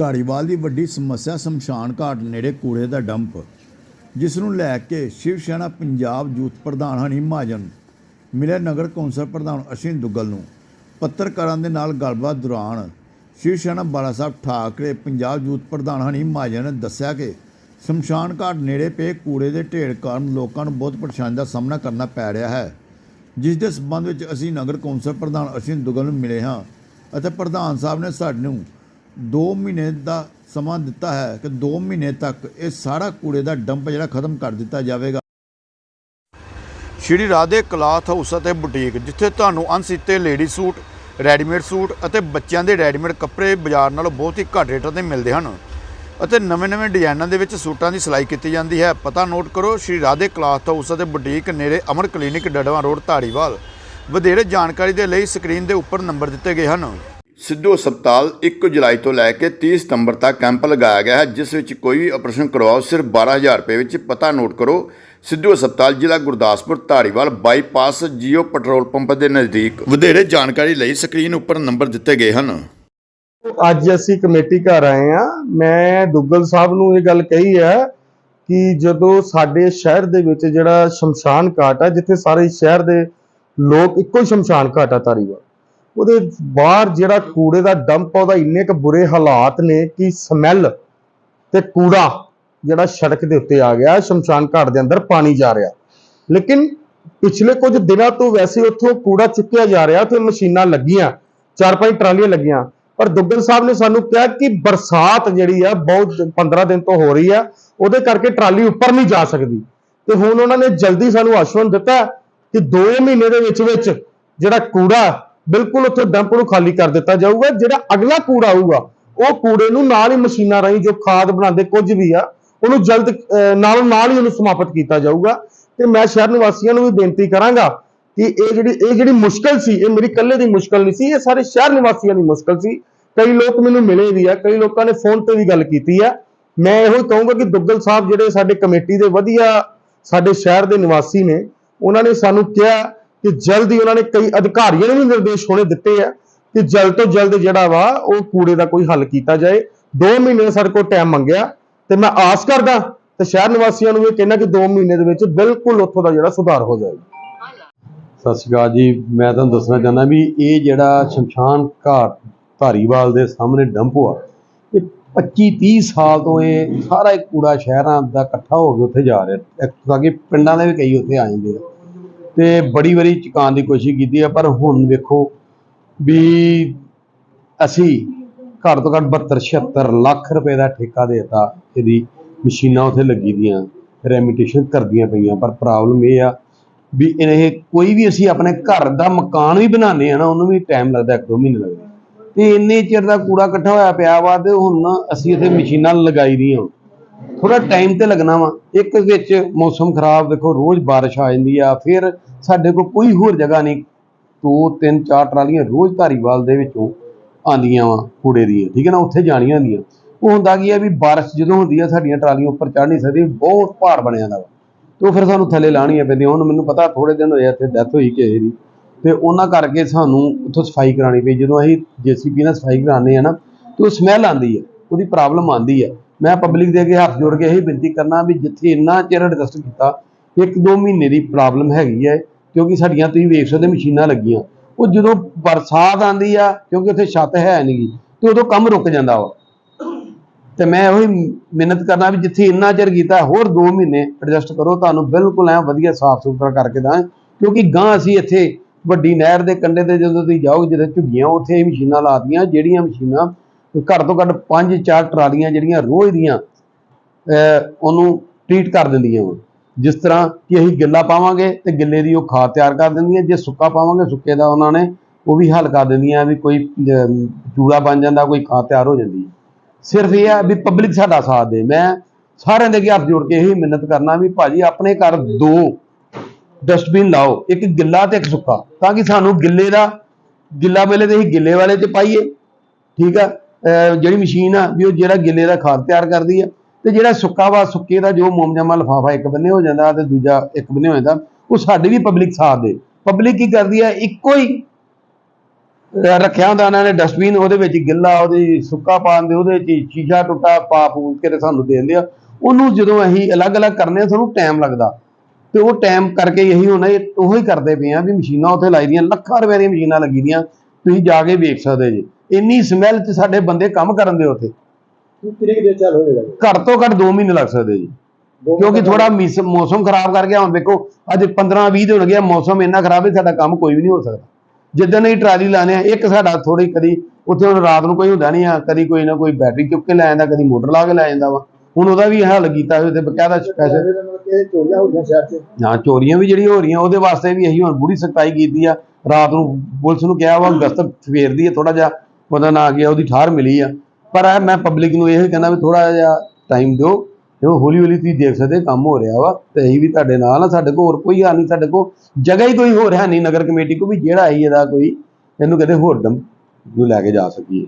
ਧਾਰੀਵਾਲ ਦੀ ਵੱਡੀ ਸਮੱਸਿਆ ਸ਼ਮਸ਼ਾਨ ਘਾਟ ਨੇੜੇ ਕੂੜੇ ਦਾ ਡੰਪ, ਜਿਸ ਨੂੰ ਲੈ ਕੇ ਸ਼ਿਵ ਸੈਨਾ ਪੰਜਾਬ ਯੂਥ ਪ੍ਰਧਾਨ ਹਨੀ ਮਹਾਜਨ ਮਿਲੇ ਨਗਰ ਕੌਂਸਲ ਪ੍ਰਧਾਨ ਅਸ਼ਿਨ ਦੁੱਗਲ ਨੂੰ। ਪੱਤਰਕਾਰਾਂ ਦੇ ਨਾਲ ਗੱਲਬਾਤ ਦੌਰਾਨ ਸ਼ਿਵ ਸੈਨਾ ਬਾਲਾ ਸਾਹਿਬ ਠਾਕਰੇ ਪੰਜਾਬ ਯੂਥ ਪ੍ਰਧਾਨ ਹਨੀ ਮਹਾਜਨ ਨੇ ਦੱਸਿਆ ਕਿ ਸ਼ਮਸ਼ਾਨ ਘਾਟ ਨੇੜੇ ਪਏ ਕੂੜੇ ਦੇ ਢੇਰ ਕਾਰਨ ਲੋਕਾਂ ਨੂੰ ਬਹੁਤ ਪਰੇਸ਼ਾਨੀ ਦਾ ਸਾਹਮਣਾ ਕਰਨਾ ਪੈ ਰਿਹਾ ਹੈ। ਜਿਸ ਦੇ ਸਬੰਧ ਵਿੱਚ ਅਸੀਂ ਨਗਰ ਕੌਂਸਲ ਪ੍ਰਧਾਨ ਅਸ਼ਿਨ ਦੁੱਗਲ ਨੂੰ ਮਿਲੇ ਹਾਂ ਅਤੇ ਪ੍ਰਧਾਨ ਸਾਹਿਬ ਨੇ ਸਾਨੂੰ 2 ਮਹੀਨੇ ਦਾ ਸਮਾਂ ਦਿੱਤਾ ਹੈ ਕਿ 2 ਮਹੀਨੇ ਤੱਕ ਇਹ ਸਾਰਾ ਕੂੜੇ ਦਾ ਡੰਪ ਜਿਹੜਾ ਖਤਮ ਕਰ ਦਿੱਤਾ ਜਾਵੇਗਾ। ਸ਼੍ਰੀ ਰਾਧੇ ਕਲਾਥ ਹਾਊਸ ਅਤੇ ਬੁਟੀਕ, ਜਿੱਥੇ ਤੁਹਾਨੂੰ ਅਣਸੀਤੇ ਲੇਡੀ ਸੂਟ, ਰੈਡੀਮੇਡ ਸੂਟ ਅਤੇ ਬੱਚਿਆਂ ਦੇ ਰੈਡੀਮੇਡ ਕੱਪੜੇ ਬਾਜ਼ਾਰ ਨਾਲੋਂ ਬਹੁਤ ਹੀ ਘੱਟ ਰੇਟਾਂ ਤੇ ਮਿਲਦੇ ਹਨ ਅਤੇ ਨਵੇਂ-ਨਵੇਂ ਡਿਜ਼ਾਈਨਾਂ ਦੇ ਵਿੱਚ ਸੂਟਾਂ ਦੀ ਸਿਲਾਈ ਕੀਤੀ ਜਾਂਦੀ ਹੈ। ਪਤਾ ਨੋਟ ਕਰੋ, ਸ਼੍ਰੀ ਰਾਧੇ ਕਲਾਥ ਹਾਊਸ ਅਤੇ ਬੁਟੀਕ ਨੇੜੇ ਅਮਰ ਕਲੀਨਿਕ ਡੜਵਾ ਰੋਡ, ਧਾਰੀਵਾਲ। ਵਧੇਰੇ ਜਾਣਕਾਰੀ ਦੇ ਲਈ ਸਕਰੀਨ ਦੇ ਉੱਪਰ ਨੰਬਰ ਦਿੱਤੇ ਗਏ ਹਨ। ਸਿੱਧੂ ਹਸਪਤਾਲ 1 ਜੁਲਾਈ ਤੋਂ ਲੈ ਕੇ 30 ਸਤੰਬਰ ਤੱਕ ਕੈਂਪ ਲਗਾਇਆ ਗਿਆ ਹੈ, ਜਿਸ ਵਿੱਚ ਕੋਈ ਵੀ ਆਪਰੇਸ਼ਨ ਕਰਵਾਓ, ਸਿਰਫ 12000 ਰੁਪਏ ਵਿੱਚ ਪਤਾ ਨੋਟ ਕਰੋ। ਸਿੱਧੂ ਹਸਪਤਾਲ ਜ਼ਿਲ੍ਹਾ Gurdaspur, Dhariwal bypass Jio petrol pump ਦੇ ਨਜ਼ਦੀਕ। ਵਧੇਰੇ ਜਾਣਕਾਰੀ ਲਈ ਸਕਰੀਨ ਉੱਪਰ ਨੰਬਰ ਦਿੱਤੇ ਗਏ ਹਨ। ਅੱਜ ਅਸੀਂ ਕਮੇਟੀ ਘਰ ਆਏ ਆ ਮੈਂ ਦੁੱਗਲ ਸਾਹਿਬ ਨੂੰ ਇਹ ਗੱਲ ਕਹੀ ਹੈ ਕਿ ਜਦੋਂ ਸਾਡੇ ਸ਼ਹਿਰ ਦੇ ਵਿੱਚ ਜਿਹੜਾ ਸ਼ਮਸ਼ਾਨ ਘਾਟ ਹੈ ਜਿੱਥੇ ਸਾਰੇ ਸ਼ਹਿਰ ਦੇ ਲੋਕ ਇੱਕੋ ਹੀ ਸ਼ਮਸ਼ਾਨ ਘਾਟ ਆ ਧਾਰੀਵਾਲ ਉਹਦੇ ਬਾਹਰ ਜਿਹੜਾ ਕੂੜੇ ਦਾ ਡੰਪ ਆ, ਉਹਦਾ ਇੰਨੇ ਕੁ ਬੁਰੇ ਹਾਲਾਤ ਨੇ ਕਿ ਸਮੈਲ ਤੇ ਕੂੜਾ ਜਿਹੜਾ ਸੜਕ ਦੇ ਉੱਤੇ ਆ ਗਿਆ, ਸ਼ਮਸ਼ਾਨ ਘਾਟ ਦੇ ਅੰਦਰ ਪਾਣੀ ਜਾ ਰਿਹਾ। ਲੇਕਿਨ ਪਿਛਲੇ ਕੁਝ ਦਿਨਾਂ ਤੋਂ ਵੈਸੇ ਉੱਥੋਂ ਕੂੜਾ ਚੁੱਕਿਆ ਜਾ ਰਿਹਾ ਤੇ ਮਸ਼ੀਨਾਂ ਲੱਗੀਆਂ, ਚਾਰ ਪੰਜ ਟਰਾਲੀਆਂ ਲੱਗੀਆਂ। ਪਰ ਦੁੱਗਲ ਸਾਹਿਬ ਨੇ ਸਾਨੂੰ ਕਿਹਾ ਕਿ ਬਰਸਾਤ ਜਿਹੜੀ ਆ, ਬਹੁਤ 15 ਦਿਨ ਤੋਂ ਹੋ ਰਹੀ ਆ, ਉਹਦੇ ਕਰਕੇ ਟਰਾਲੀ ਉੱਪਰ ਨਹੀਂ ਜਾ ਸਕਦੀ। ਤੇ ਹੁਣ ਉਹਨਾਂ ਨੇ ਜਲਦੀ ਸਾਨੂੰ ਆਸ਼ਵਾਸਨ ਦਿੱਤਾ ਕਿ 2 ਮਹੀਨੇ ਦੇ ਵਿੱਚ ਵਿੱਚ ਜਿਹੜਾ ਕੂੜਾ ਬਿਲਕੁਲ ਉੱਥੇ ਡੰਪ ਨੂੰ ਖਾਲੀ ਕਰ ਦਿੱਤਾ ਜਾਊਗਾ ਜਿਹੜਾ ਅਗਲਾ ਕੂੜਾ ਆਊਗਾ ਉਹ ਕੂੜੇ ਨੂੰ ਨਾਲ ਹੀ ਮਸ਼ੀਨਾਂ ਰਾਹੀਂ ਜੋ ਖਾਦ ਬਣਾਉਂਦੇ ਕੁਝ ਵੀ ਆ ਉਹਨੂੰ ਜਲਦ ਅਹ, ਨਾਲੋਂ ਨਾਲ ਹੀ ਉਹਨੂੰ ਸਮਾਪਤ ਕੀਤਾ ਜਾਊਗਾ। ਤੇ ਮੈਂ ਸ਼ਹਿਰ ਨਿਵਾਸੀਆਂ ਨੂੰ ਵੀ ਬੇਨਤੀ ਕਰਾਂਗਾ ਕਿ ਇਹ ਜਿਹੜੀ ਇਹ ਜਿਹੜੀ ਮੁਸ਼ਕਲ ਸੀ ਇਹ ਮੇਰੀ ਇਕੱਲੇ ਦੀ ਮੁਸ਼ਕਲ ਨਹੀਂ ਸੀ ਇਹ ਸਾਰੇ ਸ਼ਹਿਰ ਨਿਵਾਸੀਆਂ ਦੀ ਮੁਸ਼ਕਲ ਸੀ। ਕਈ ਲੋਕ ਮੈਨੂੰ ਮਿਲੇ ਵੀ ਆ ਕਈ ਲੋਕਾਂ ਨੇ ਫੋਨ ਤੇ ਵੀ ਗੱਲ ਕੀਤੀ ਆ। ਮੈਂ ਇਹੋ ਹੀ ਕਹੂੰਗਾ ਕਿ ਦੁੱਗਲ ਸਾਹਿਬ ਜਿਹੜੇ ਸਾਡੇ ਕਮੇਟੀ ਦੇ ਵਧੀਆ ਸਾਡੇ ਸ਼ਹਿਰ ਦੇ ਨਿਵਾਸੀ ਨੇ ਉਹਨਾਂ ਨੇ ਸਾਨੂੰ ਕਿਹਾ ਕਿ ਜਲਦ ਹੀ ਉਹਨਾਂ ਨੇ ਕਈ ਅਧਿਕਾਰੀਆਂ ਨੂੰ ਵੀ ਨਿਰਦੇਸ਼ ਹੋਣੇ ਦਿੱਤੇ ਆ ਕਿ ਜਲਦ ਤੋਂ ਜਲਦ ਜਿਹੜਾ ਵਾ ਉਹ ਕੂੜੇ ਦਾ ਕੋਈ ਹੱਲ ਕੀਤਾ ਜਾਏ। 2 ਮਹੀਨੇ ਦਾ ਸਾਡੇ ਕੋਲ ਟਾਈਮ ਮੰਗਿਆ ਤੇ ਮੈਂ ਆਸ ਕਰਦਾ ਤੇ ਸ਼ਹਿਰ ਨਿਵਾਸੀਆਂ ਨੂੰ ਵੀ ਕਹਿੰਦਾ ਕਿ 2 ਮਹੀਨੇ ਦੇ ਵਿੱਚ ਬਿਲਕੁਲ ਉੱਥੋਂ ਦਾ ਜਿਹੜਾ ਸੁਧਾਰ ਹੋ ਜਾਏਗਾ ਸਤਿ ਸ਼੍ਰੀ ਅਕਾਲ ਜੀ। ਮੈਂ ਤੁਹਾਨੂੰ ਦੱਸਣਾ ਚਾਹੁੰਦਾ ਵੀ ਇਹ ਜਿਹੜਾ ਸ਼ਮਸ਼ਾਨ ਘਾਟ ਧਾਰੀਵਾਲ ਦੇ ਸਾਹਮਣੇ ਡੰਪ ਆ ਇਹ 25 30 ਸਾਲ ਤੋਂ ਇਹ ਸਾਰਾ ਕੂੜਾ ਸ਼ਹਿਰਾਂ ਦਾ ਇਕੱਠਾ ਹੋ ਕੇ ਉੱਥੇ ਜਾ ਰਿਹਾ। ਤਾਂ ਕਿ ਪਿੰਡਾਂ ਦੇ ਵੀ ਕਈ ਉੱਥੇ ਆ ਜਾਂਦੇ ਆ। ਤੇ ਬੜੀ ਵਾਰੀ ਚੁਕਾਉਣ ਦੀ ਕੋਸ਼ਿਸ਼ ਕੀਤੀ ਆ, ਪਰ ਹੁਣ ਵੇਖੋ ਵੀ ਅਸੀਂ ਘੱਟ ਤੋਂ ਘੱਟ 72 76 ਲੱਖ ਰੁਪਏ ਦਾ ਠੇਕਾ ਦੇਤਾ, ਇਹਦੀ ਮਸ਼ੀਨਾਂ ਉੱਥੇ ਲੱਗੀ ਦੀਆਂ, ਰੈਮਿਟੇਸ਼ਨ ਕਰਦੀਆਂ ਪਈਆਂ, ਪਰ ਪ੍ਰੋਬਲਮ ਇਹ ਆ ਵੀ ਇਹ ਕੋਈ ਵੀ ਅਸੀਂ ਆਪਣੇ ਘਰ ਦਾ ਮਕਾਨ ਵੀ ਬਣਾਉਂਦੇ ਆ ਨਾ, ਉਹਨੂੰ ਵੀ ਟਾਈਮ ਲੱਗਦਾ, ਇੱਕ ਦੋ ਮਹੀਨੇ ਲੱਗਦੇ। ਤੇ ਇੰਨੇ ਚਿਰ ਦਾ ਕੂੜਾ ਇਕੱਠਾ ਹੋਇਆ ਪਿਆ ਵਾ, ਤੇ ਹੁਣ ਨਾ ਅਸੀਂ ਇੱਥੇ ਮਸ਼ੀਨਾਂ ਲਗਾਈ ਦੀਆਂ। ਥੋੜਾ ਟਾਈਮ ਤੇ ਲੱਗਣਾ ਵਾ। ਇੱਕ ਵਿੱਚ ਮੌਸਮ ਖਰਾਬ, ਦੇਖੋ ਰੋਜ਼ ਬਾਰਿਸ਼ ਆ ਜਾਂਦੀ ਆ, ਫਿਰ ਸਾਡੇ ਕੋਲ ਕੋਈ ਹੋਰ ਜਗ੍ਹਾ ਨਹੀਂ। ਦੋ, ਤਿੰਨ, ਚਾਰ ਟਰਾਲੀਆਂ ਰੋਜ਼ ਧਾਰੀਵਾਲ ਦੇ ਵਿੱਚੋਂ ਆਂਦੀਆਂ ਵਾ ਕੂੜੇ ਦੀਆਂ, ਠੀਕ ਹੈ ਨਾ? ਉੱਥੇ ਜਾਣੀਆਂ ਹੁੰਦੀਆਂ। ਉਹ ਹੁੰਦਾ ਕੀ ਹੈ ਵੀ ਬਾਰਿਸ਼ ਜਦੋਂ ਹੁੰਦੀ ਆ, ਸਾਡੀਆਂ ਟਰਾਲੀਆਂ ਉੱਪਰ ਚੜ੍ਹ ਨਹੀਂ ਸਕਦੀ ਬਹੁਤ ਭਾਰ ਬਣਿਆ ਦਾ ਵਾ। ਤੇ ਉਹ ਫਿਰ ਸਾਨੂੰ ਥੱਲੇ ਲਾਣੀਆਂ ਪੈਂਦੀਆਂ ਹੁਣ ਮੈਨੂੰ ਪਤਾ ਥੋੜੇ ਦਿਨ ਹੋਏ ਇੱਥੇ ਡੈਥ ਹੋਈ ਕਿਸੇ ਦੀ। ਤੇ ਉਹਨਾਂ ਕਰਕੇ ਸਾਨੂੰ ਉੱਥੋਂ ਸਫ਼ਾਈ ਕਰਾਣੀ ਪਈ। ਜਦੋਂ ਅਸੀਂ ਜੀਸੀਪੀ ਨਾਲ ਸਫ਼ਾਈ ਕਰਾਉਂਦੇ ਆ ਨਾ, ਤੇ ਉਹ ਸਮੈਲ ਆਉਂਦੀ ਹੈ ਉਹਦੀ ਪ੍ਰੋਬਲਮ ਆਉਂਦੀ ਹੈ ਮੈਂ ਪਬਲਿਕ ਦੇ ਅੱਗੇ ਹੱਥ ਜੋੜ ਕੇ ਇਹੀ ਬੇਨਤੀ ਕਰਨਾ ਵੀ ਜਿੱਥੇ ਇੰਨਾ ਚਿਰ ਐਡਜਸਟ ਕੀਤਾ, ਇੱਕ ਦੋ ਮਹੀਨੇ ਦੀ ਪ੍ਰੋਬਲਮ ਹੈਗੀ ਹੈ, ਕਿਉਂਕਿ ਸਾਡੀਆਂ ਤੁਸੀਂ ਵੇਖ ਸਕਦੇ ਮਸ਼ੀਨਾਂ ਲੱਗੀਆਂ। ਉਹ ਜਦੋਂ ਬਰਸਾਤ ਆਉਂਦੀ ਆ, ਕਿਉਂਕਿ ਉੱਥੇ ਛੱਤ ਹੈ ਨਹੀਂਗੀ ਤੇ ਉਦੋਂ ਕੰਮ ਰੁਕ ਜਾਂਦਾ ਵਾ। ਤੇ ਮੈਂ ਉਹੀ ਮਿਹਨਤ ਕਰਨਾ ਵੀ ਜਿੱਥੇ ਇੰਨਾ ਚਿਰ ਕੀਤਾ, ਹੋਰ 2 ਮਹੀਨੇ ਐਡਜਸਟ ਕਰੋ, ਤੁਹਾਨੂੰ ਬਿਲਕੁਲ ਐ ਵਧੀਆ ਸਾਫ਼ ਸੁਥਰਾ ਕਰਕੇ ਦਾਂ ਕਿਉਂਕਿ ਗਾਂ ਅਸੀਂ ਇੱਥੇ ਵੱਡੀ ਨਹਿਰ ਦੇ ਕੰਢੇ ਤੇ ਜਦੋਂ ਤੁਸੀਂ ਜਾਓਗੇ, ਜਿੱਥੇ ਝੁੱਗੀਆਂ, ਉੱਥੇ ਇਹ ਮਸ਼ੀਨਾਂ ਲਾਤੀਆਂ ਜਿਹੜੀਆਂ ਮਸ਼ੀਨਾਂ ਘੱਟ ਤੋਂ ਘੱਟ 5-4 ਟਰਾਲੀਆਂ ਜਿਹੜੀਆਂ ਰੋਜ਼ ਦੀਆਂ, ਅਹ ਉਹਨੂੰ ਟ੍ਰੀਟ ਕਰ ਦਿੰਦੀਆਂ ਵਾ। ਜਿਸ ਤਰ੍ਹਾਂ ਕਿ ਅਸੀਂ ਗਿੱਲਾ ਪਾਵਾਂਗੇ ਤੇ ਗਿੱਲੇ ਦੀ ਉਹ ਖਾਦ ਤਿਆਰ ਕਰ ਦਿੰਦੀਆਂ, ਜੇ ਸੁੱਕਾ ਪਾਵਾਂਗੇ, ਸੁੱਕੇ ਦਾ ਉਹਨਾਂ ਨੇ ਉਹ ਵੀ ਹੱਲ ਕਰ ਦਿੰਦੀਆਂ ਵੀ ਕੋਈ ਚੂੜਾ ਬਣ ਜਾਂਦਾ, ਕੋਈ ਖਾਦ ਤਿਆਰ ਹੋ ਜਾਂਦੀ। ਹੈ ਸਿਰਫ ਇਹ ਆ ਵੀ ਪਬਲਿਕ ਸਾਡਾ ਸਾਥ ਦੇ। ਮੈਂ ਸਾਰਿਆਂ ਦੇ ਅੱਗੇ ਹੱਥ ਜੋੜ ਕੇ ਇਹੀ ਮਿਹਨਤ ਕਰਨਾ ਵੀ ਭਾਜੀ ਆਪਣੇ ਘਰ ਦੋ ਡਸਟਬਿਨ ਲਾਓ, ਇੱਕ ਗਿੱਲਾ ਤੇ ਇੱਕ ਸੁੱਕਾ, ਤਾਂ ਕਿ ਸਾਨੂੰ ਗਿੱਲੇ ਦਾ, ਗਿੱਲਾ ਵੇਲੇ ਤੇ ਅਸੀਂ ਗਿੱਲੇ ਵਾਲੇ 'ਚ ਪਾਈਏ, ਠੀਕ ਆ? ਜਿਹੜੀ ਮਸ਼ੀਨ ਆ ਵੀ ਉਹ ਜਿਹੜਾ ਗਿੱਲੇ ਦਾ ਖਾਦ ਤਿਆਰ ਕਰਦੀ ਆ ਤੇ ਜਿਹੜਾ ਸੁੱਕਾ ਵਾ, ਸੁੱਕੇ ਦਾ ਜੋ ਮੋਮਜਮਾ ਲਫਾਫਾ ਇੱਕ ਬੰਨੇ ਹੋ ਜਾਂਦਾ ਤੇ ਦੂਜਾ ਇੱਕ ਬੰਨੇ ਹੋ ਜਾਂਦਾ, ਉਹ ਸਾਡੀ ਵੀ ਪਬਲਿਕ ਸਾਥ ਦੇ। ਪਬਲਿਕ ਕੀ ਕਰਦੀ ਆ, ਇੱਕੋ ਹੀ ਰੱਖਿਆ ਹੁੰਦਾ ਇਹਨਾਂ ਨੇ ਡਸਟਬਿਨ ਉਹਦੇ ਵਿੱਚ ਗਿੱਲਾ, ਉਹਦੇ ਸੁੱਕਾ ਪਾਉਂਦੇ ਉਹਦੇ ਵਿੱਚ ਸ਼ੀਸ਼ਾ ਟੁੱਟਾ ਪਾ ਪੂ ਕੇ ਤੇ ਸਾਨੂੰ ਦੇ ਦਿੰਦੇ ਆ। ਉਹਨੂੰ ਜਦੋਂ ਅਸੀਂ ਅਲੱਗ-ਅਲੱਗ ਕਰਨੇ ਆ, ਸਾਨੂੰ ਟਾਈਮ ਲੱਗਦਾ। ਤੇ ਉਹ ਟਾਈਮ ਕਰਕੇ ਇਹੀ ਹੋਣਾ ਇਹ ਉਹੋ ਹੀ ਕਰਦੇ ਪਏ ਆ ਵੀ ਮਸ਼ੀਨਾਂ ਉੱਥੇ ਲਾਈ ਦੀਆਂ, ਲੱਖਾਂ ਰੁਪਏ ਦੀਆਂ ਮਸ਼ੀਨਾਂ ਲੱਗੀ ਦੀਆਂ ਤੁਸੀਂ ਜਾ ਕੇ ਵੇਖ ਸਕਦੇ ਜੀ। ਇੰਨੀ ਸਮੈਲ 'ਚ ਸਾਡੇ ਬੰਦੇ ਕੰਮ ਕਰਨ ਦੇ ਉੱਥੇ। ਕਿੰਨੇ ਕਿੰਨੇ ਚੱਲ ਹੋ ਜਾਏਗਾ ਘੱਟ ਤੋਂ ਘੱਟ 2 ਮਹੀਨੇ ਲੱਗ ਸਕਦੇ ਜੀ। ਕਿਉਂਕਿ ਥੋੜਾ ਮੌਸਮ ਖਰਾਬ ਕਰ ਗਿਆ ਹੁਣ ਵੇਖੋ ਅੱਜ 15 20 ਦਿਨ ਹੋ ਗਿਆ ਮੌਸਮ ਇੰਨਾ ਖਰਾਬ ਹੈ ਸਾਡਾ ਕੰਮ ਕੋਈ ਵੀ ਨਹੀਂ ਹੋ ਸਕਦਾ। ਜਿੱਦਣ ਇਹ ਟਰਾਲੀ ਲਾਣੇ ਆ ਇੱਕ ਸਾਡਾ ਥੋੜੀ ਕਦੀ ਉੱਥੇ ਹੁਣ ਰਾਤ ਨੂੰ ਕੋਈ ਹੁੰਦਾ ਨਹੀਂ ਆ ਕਦੀ ਕੋਈ ਨਾ ਕੋਈ ਬੈਟਰੀ ਚੁੱਕ ਕੇ ਲੈ ਜਾਂਦਾ ਕਦੀ ਮੋਟਰ ਲਾ ਕੇ ਲੈ ਜਾਂਦਾ ਵਾ। ਹੁਣ ਉਹਦਾ ਵੀ ਹੱਲ ਕੀਤਾ ਹੋਇਆ ਤੇ ਬਕਾਇਦਾ ਸਪੈਸ਼ਲ ਚੋਰੀਆਂ ਹੋ ਗਈਆਂ ਸ਼ਹਿਰ 'ਚ। ਹਾਂ ਚੋਰੀਆਂ ਵੀ ਜਿਹੜੀਆਂ ਹੋ ਰਹੀਆਂ ਉਹਦੇ ਵਾਸਤੇ ਵੀ ਅਸੀਂ ਹੁਣ ਬੁਰੀ ਸਖਤਾਈ ਕੀਤੀ ਆ। ਰਾਤ ਨੂੰ ਪੁਲਿਸ ਨੂੰ ਕਿਹਾ ਵਾ ਗਸਤ ਫੇਰਦੀ ਹੈ ਥੋੜਾ ਜਿਹਾ। ਉਹਦਾ ਨਾ ਗਿਆ ਉਹਦੀ ਠਾਰ ਮਿਲੀ ਆ। ਪਰ ਇਹ ਮੈਂ ਪਬਲਿਕ ਨੂੰ ਇਹ ਕਹਿੰਦਾ ਵੀ ਥੋੜਾ ਜਿਹਾ ਟਾਈਮ ਦਿਓ। ਜੋ ਹੌਲੀ ਹੌਲੀ ਤੁਸੀਂ ਦੇਖ ਸਕਦੇ ਕੰਮ ਹੋ ਰਿਹਾ ਵਾ। ਤੇ ਅਸੀਂ ਵੀ ਤੁਹਾਡੇ ਨਾਲ ਆ, ਸਾਡੇ ਕੋਲ ਹੋਰ ਕੋਈ ਹਾਲ ਨਹੀਂ, ਸਾਡੇ ਕੋਲ ਜਗ੍ਹਾ ਹੀ ਕੋਈ ਹੋਰ ਹੈ ਨਹੀਂ ਨਗਰ ਕਮੇਟੀ ਕੋ ਵੀ ਜਿਹੜਾ ਹੀ ਇਹਦਾ ਕੋਈ, ਇਹਨੂੰ ਕਹਿੰਦੇ ਹੋਰ ਡੰਪ ਨੂੰ ਲੈ ਕੇ ਜਾ ਸਕੀਏ।